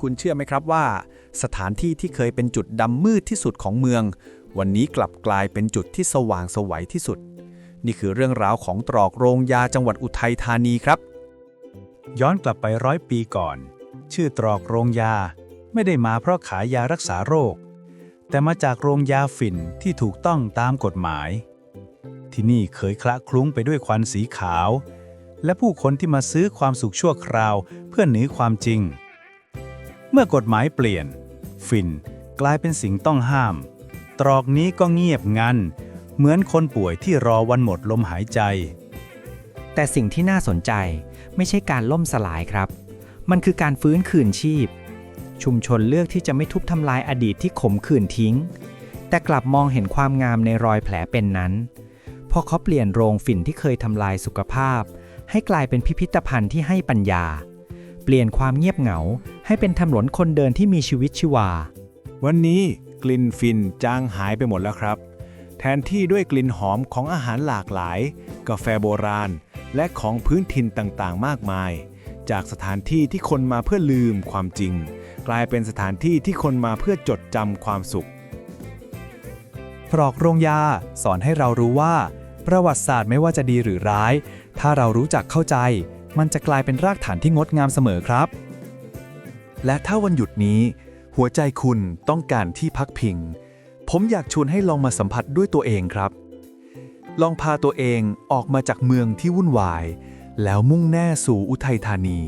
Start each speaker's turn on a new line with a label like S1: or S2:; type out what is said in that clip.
S1: คุณเชื่อไหมครับว่า สถานที่ที่เคยเป็นจุดดำมืดที่สุดของเมือง วันนี้กลับกลายเป็นจุดที่สว่างสวัยที่สุด นี่คือเรื่องราวของตรอกโรงยาจังหวัดอุทัยธานีครับ
S2: ย้อนกลับไปร้อยปีก่อน ชื่อตรอกโรงยา ไม่ได้มาเพราะขายยารักษาโรค แต่มาจากโรงยาฝิ่นที่ถูกต้องตามกฎหมาย ที่นี่เคยคละคลุ้งไปด้วยควันสีขาว และผู้คนที่มาซื้อความสุขชั่วคราวเพื่อหนีความจริง มื่อกฎหมายเปลี่ยนฝิ่นกลายเป็นสิ่งต้องห้าม ตรอกนี้ก็เงียบงัน เหมือนคนป่วยที่รอวันหมดลมหายใจ
S3: แต่สิ่งที่น่าสนใจไม่ใช่การล่มสลายครับ มันคือการฟื้นคืนชีพ ชุมชนเลือกที่จะไม่ทุบทำลายอดีตที่ขมขื่นทิ้ง แต่กลับมองเห็นความงามในรอยแผลเป็นนั้น พอเขาเปลี่ยนโรงฝิ่นที่เคยทำลายสุขภาพ ให้กลายเป็นพิพิธภัณฑ์ที่ให้ปัญญา เปลี่ยนความเงียบเหงา ให้เป็นถนนคนเดินที่มีชีวิตชีวา
S1: วันนี้กลิ่นฟินจางหายไปหมดแล้วครับ แทนที่ด้วยกลิ่นหอมของอาหารหลากหลาย กาแฟโบราณ และของพื้นถิ่นต่างๆ มากมาย จากสถานที่ที่คนมาเพื่อลืมความจริง กลายเป็นสถานที่ที่คนมาเพื่อจดจำความสุข
S4: ตรอกโรงยาสอนให้เรารู้ว่า ประวัติศาสตร์ไม่ว่าจะดีหรือร้าย ถ้าเรารู้จักเข้าใจ มันจะกลายเป็นรากฐานที่งดงามเสมอครับ และถ้าวันหยุดนี้ หัวใจคุณต้องการที่พักพิง ผมอยากชวนให้ลองมาสัมผัสด้วยตัวเองครับ ลองพาตัวเองออกมาจากเมืองที่วุ่นวาย แล้วมุ่งแน่สู่อุทัยธานี